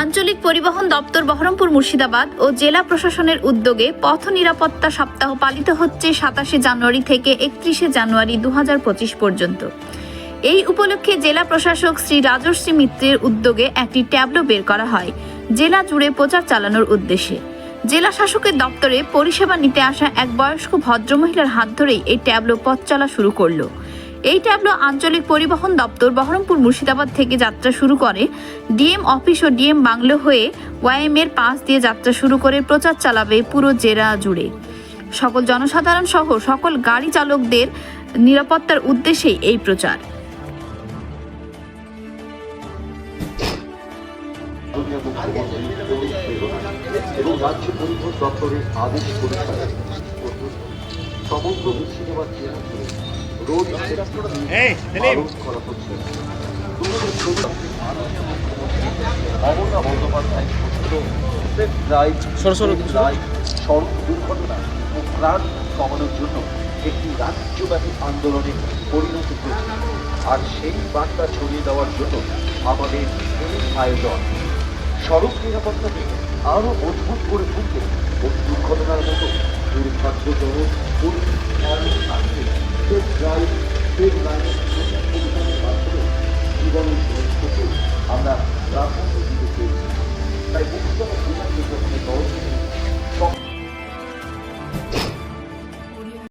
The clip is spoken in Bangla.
আঞ্চলিক পরিবহন দপ্তর বহরমপুর মুর্শিদাবাদ ও জেলা প্রশাসনের উদ্যোগে পথ নিরাপত্তা সপ্তাহ পালিত হচ্ছে সাতাশে জানুয়ারি থেকে একত্রিশে জানুয়ারি দু হাজার পঁচিশ পর্যন্ত। এই উপলক্ষে জেলা প্রশাসক শ্রী রাজশ্রী মিত্রের উদ্যোগে একটি ট্যাবলো বের করা হয়, জেলা জুড়ে প্রচার চালানোর উদ্দেশ্যে। জেলা শাসকের দপ্তরে পরিষেবা নিতে আসা এক বয়স্ক ভদ্রমহিলার হাত ধরেই এই ট্যাবলো পথ চলা শুরু করল। এই ট্যাবলো আঞ্চলিক পরিবহন দপ্তর বহরমপুর মুর্শিদাবাদ থেকে যাত্রা শুরু করে। ডিএম অফিস ও ডিএম বাংলো হয়ে ওয়াইএম এর পাশ দিয়ে যাত্রা শুরু করে, প্রচার চালাবে পুরো জেলা জুড়ে। সকল জনসাধারণ সহ সকল গাড়ি চালকদের নিরাপত্তার উদ্দেশ্যেই এই প্রচার। এবং রাজ্য পরিবহন দপ্তরের আদেশ মুর্শিদাবাদ রোড করা হচ্ছে মমতা বন্দ্যোপাধ্যায় সেফ ড্রাইভ সড়ক দুর্ঘটনা ও প্রাণ কমানোর জন্য একটি রাজ্যব্যাপী আন্দোলনে পরিণত হয়েছে আর সেই বার্তা ছড়িয়ে দেওয়ার জন্য আমাদের আয়োজন সড়ক নিরাপত্তাকে আরও মজবুত করে তুলতে ও দুর্ঘটনার মতো দুর্ভাগ্যজনক Obrigado.